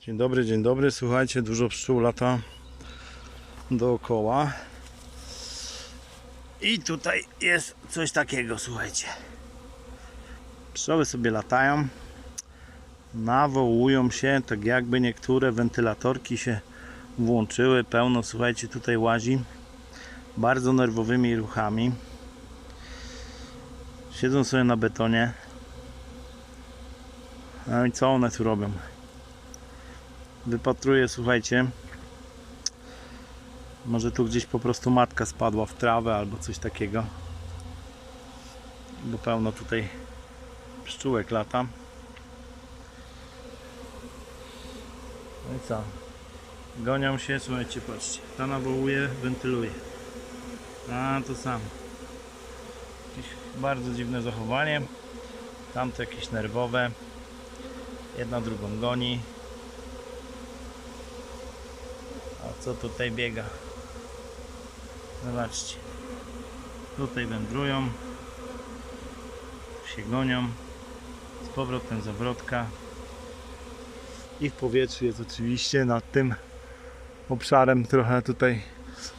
Dzień dobry, dzień dobry. Słuchajcie, dużo pszczół lata dookoła. I tutaj jest coś takiego, słuchajcie. Pszczoły sobie latają, nawołują się, tak jakby niektóre wentylatorki się włączyły. Pełno, słuchajcie, tutaj łazi bardzo nerwowymi ruchami. Siedzą sobie na betonie. No i co one tu robią? Wypatruję, słuchajcie. Może tu gdzieś po prostu matka spadła w trawę albo coś takiego. Bo pełno tutaj pszczółek lata. No i co? Gonią się, słuchajcie, patrzcie. Ta nawołuje, wentyluje. A to samo. Jakieś bardzo dziwne zachowanie. Tamte jakieś nerwowe. Jedna drugą goni. A co tutaj biega? Zobaczcie. Tutaj wędrują. Się gonią. Z powrotem zawrotka. I w powietrzu jest oczywiście nad tym obszarem trochę tutaj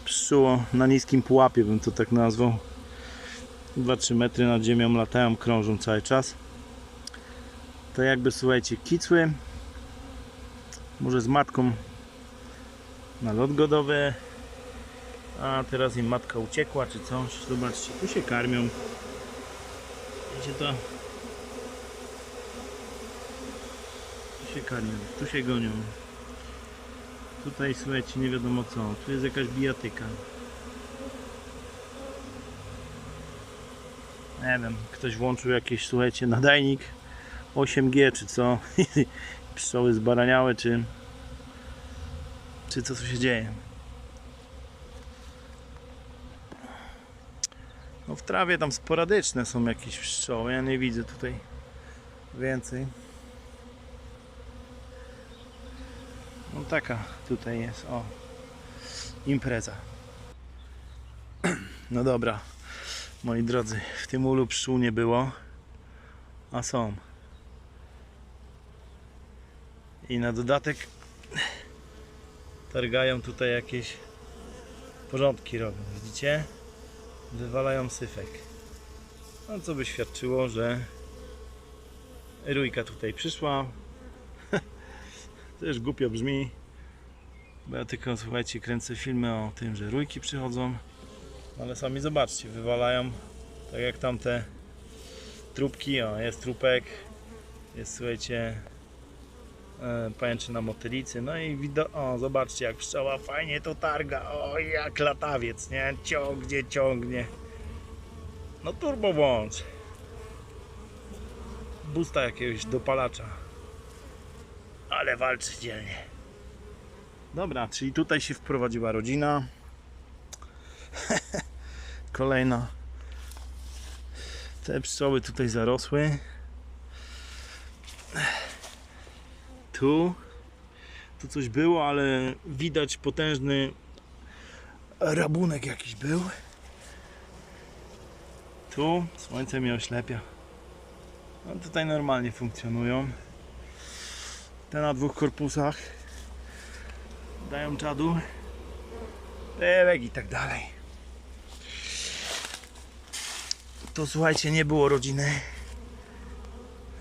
pszczóło na niskim pułapie bym to tak nazwał 2-3 metry nad ziemią latają, krążą cały czas to jakby słuchajcie kicły może z matką na lot godowy a teraz im matka uciekła czy coś zobaczcie, tu się karmią wiecie to tu się karmią, tu się gonią Tutaj słuchajcie, nie wiadomo co. Tu jest jakaś bijatyka. Nie wiem, ktoś włączył jakiś, słuchajcie, nadajnik 8G czy co. Pszczoły zbaraniałe, czy czy co tu się dzieje. No w trawie tam sporadyczne są jakieś pszczoły. Ja nie widzę tutaj więcej. No taka tutaj jest, o. Impreza. No dobra, moi drodzy, w tym ulu pszczół nie było, a są. I na dodatek targają tutaj jakieś porządki robią, widzicie? Wywalają syfek. No co by świadczyło, że rójka tutaj przyszła, też głupio brzmi, bo ja tylko, słuchajcie, kręcę filmy o tym, że rójki przychodzą, ale sami zobaczcie, wywalają, tak jak tamte trupki, o, jest trupek, jest, słuchajcie, e, pajęczyna motylicy, no i widok, o, zobaczcie, jak pszczoła fajnie to targa, o, jak latawiec, nie, ciągnie, ciągnie, no turbo włącz, busta jakiegoś dopalacza, ale walczy dzielnie. Dobra, czyli tutaj się wprowadziła rodzina. Kolejna. Te pszczoły tutaj zarosły. Tu. Tu coś było, ale widać potężny rabunek jakiś był. Tu słońce mnie oślepia. No tutaj normalnie funkcjonują. Te na dwóch korpusach dają czadu. Pewek i tak dalej. To słuchajcie, nie było rodziny.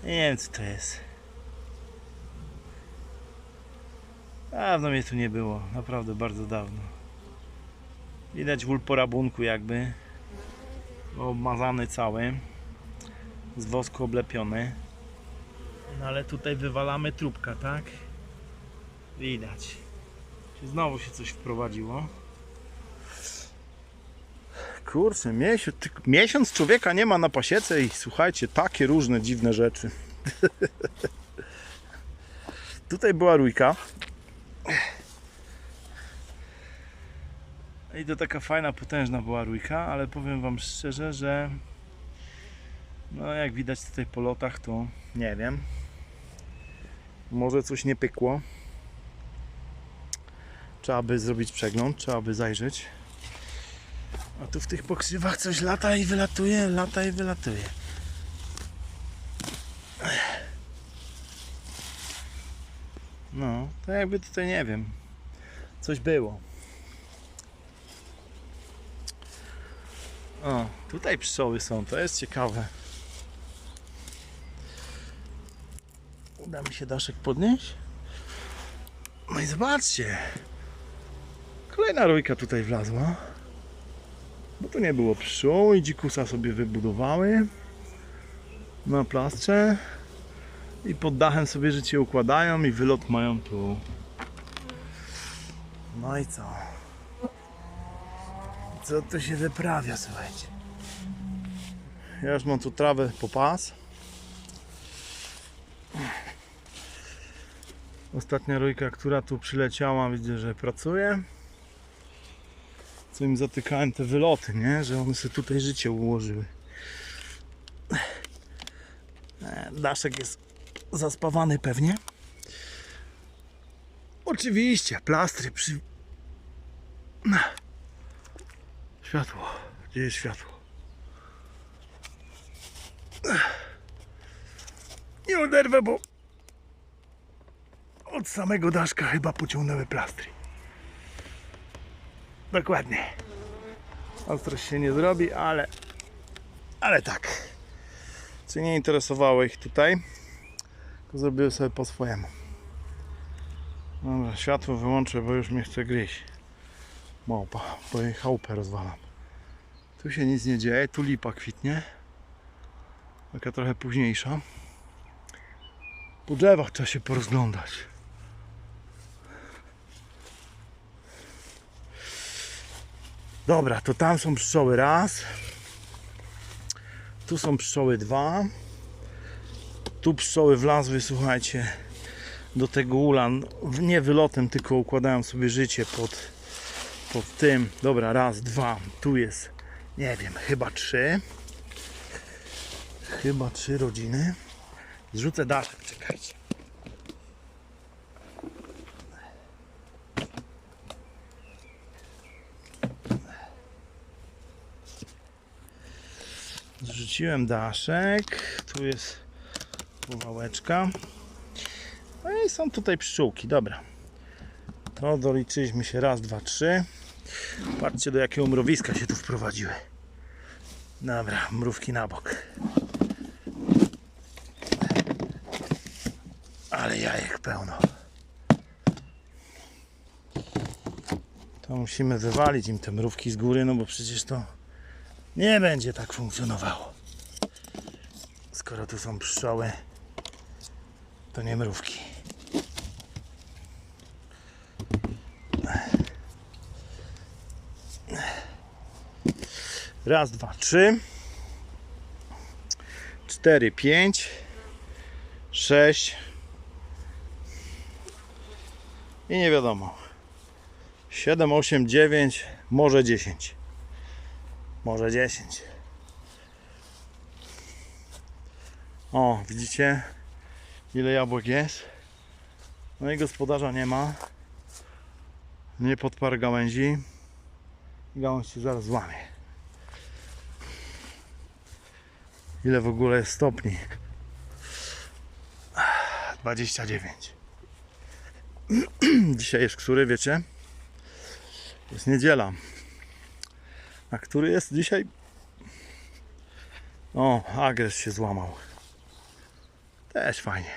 Nie wiem co to jest. Dawno mnie tu nie było, naprawdę bardzo dawno. Widać wól po rabunku jakby. Obmazany cały. Z wosku oblepiony. No ale tutaj wywalamy trupka, tak? Widać. Znowu się coś wprowadziło. Kurczę, miesiąc, miesiąc człowieka nie ma na pasiece i słuchajcie, takie różne dziwne rzeczy. Tutaj była rójka. I to taka fajna, potężna była rójka, ale powiem Wam szczerze, że no jak widać tutaj po lotach, to nie wiem. Może coś nie pykło. Trzeba by zrobić przegląd, trzeba by zajrzeć. A tu w tych pokrzywach coś lata i wylatuje, lata i wylatuje. No, to jakby tutaj nie wiem. Coś było. O, tutaj pszczoły są, to jest ciekawe. Uda mi się daszek podnieść? No i zobaczcie. Kolejna rójka tutaj wlazła. Bo tu nie było pszczół i dzikusa sobie wybudowały na plastrze i pod dachem sobie życie układają i wylot mają tu. No i co? Co tu się wyprawia, słuchajcie? Ja już mam tu trawę po pas. Ostatnia rójka, która tu przyleciała, widzę, że pracuje. Co im zatykałem te wyloty, nie? Że one sobie tutaj życie ułożyły. E, Daszek jest zaspawany pewnie. Oczywiście, plastry przy... Światło. Gdzie jest światło? Nie oderwę, bo od samego daszka chyba pociągnęły plastry. Dokładnie. Ostrość się nie zrobi, ale... Ale tak. Czy nie interesowało ich tutaj? To zrobiłem sobie po swojemu. Dobra, światło wyłączę, bo już mnie chce gryźć. Małpa, bo jej chałupę rozwalam. Tu się nic nie dzieje, tu lipa kwitnie. Taka trochę późniejsza. Po drzewach trzeba się porozglądać. Dobra, to tam są pszczoły raz. Tu są pszczoły dwa. Tu pszczoły wlazły, słuchajcie, do tego ulan. Nie wylotem, tylko układają sobie życie pod, pod tym. Dobra, raz, dwa. Tu jest, nie wiem, chyba trzy. Chyba trzy rodziny. Zrzucę daszek, czekajcie. Zrzuciłem daszek. Tu jest wałeczka. No i są tutaj pszczółki, dobra. To doliczyliśmy się raz, dwa, trzy. Patrzcie do jakiego mrowiska się tu wprowadziły. Dobra, mrówki na bok. Ale jajek pełno. To musimy wywalić im te mrówki z góry, no bo przecież to nie będzie tak funkcjonowało. Skoro tu są pszczoły, to nie mrówki. Raz, dwa, trzy, cztery, pięć, sześć i nie wiadomo. Siedem, osiem, dziewięć, może dziesięć. Może 10. O, widzicie ile jabłek jest? No i gospodarza nie ma. Nie podparł gałęzi. Gałąź się zaraz złamie. Ile w ogóle jest stopni? 29. Dzisiaj jest który, wiecie? Jest niedziela. A który jest dzisiaj? O, agres się złamał. Też fajnie.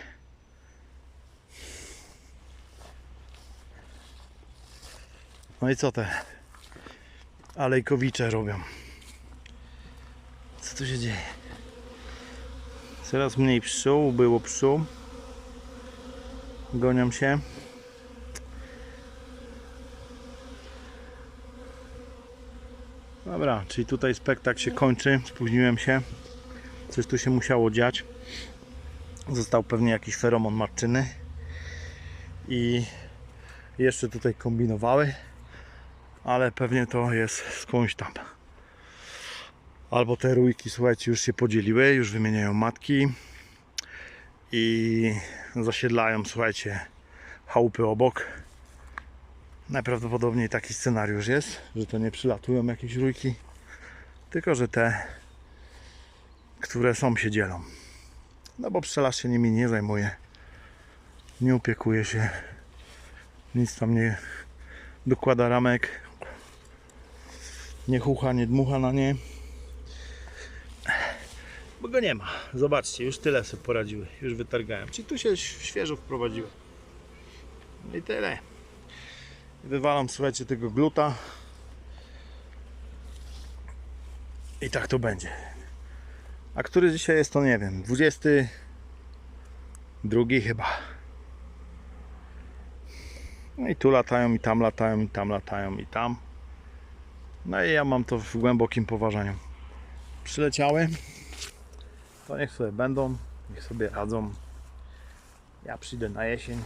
No i co te alejkowicze robią? Co tu się dzieje? Coraz mniej pszczół, było pszczół. Gonią się. Dobra, czyli tutaj spektakl się kończy. Spóźniłem się. Coś tu się musiało dziać. Został pewnie jakiś feromon marczyny. I jeszcze tutaj kombinowały. Ale pewnie to jest skądś tam. Albo te rójki, słuchajcie, już się podzieliły, już wymieniają matki. I zasiedlają, słuchajcie, chałupy obok. Najprawdopodobniej taki scenariusz jest, że to nie przylatują jakieś rójki, tylko że te, które są się dzielą. No bo pszczelarz się nimi nie zajmuje. Nie opiekuje się. Nic tam nie dokłada ramek. Nie chucha, nie dmucha na nie. Bo go nie ma. Zobaczcie, już tyle sobie poradziły. Już wytargałem. Czyli tu się świeżo wprowadziły. No i tyle. Wywalam, słuchajcie, tego gluta. I tak to będzie. A który dzisiaj jest, to nie wiem. 22 chyba. No i tu latają, i tam latają, i tam latają, i tam. No i ja mam to w głębokim poważaniu. Przyleciały. To niech sobie będą, niech sobie radzą. Ja przyjdę na jesień.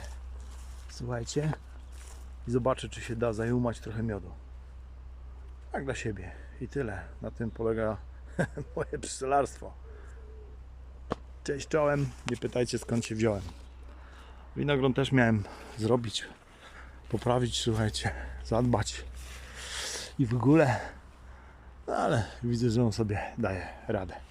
Słuchajcie. I zobaczę, czy się da zajumać trochę miodu. Tak dla siebie. I tyle. Na tym polega moje pszczelarstwo. Cześć czołem. Nie pytajcie skąd się wziąłem. Winogron też miałem zrobić. Poprawić, słuchajcie. Zadbać. I w ogóle. No ale widzę, że on sobie daje radę.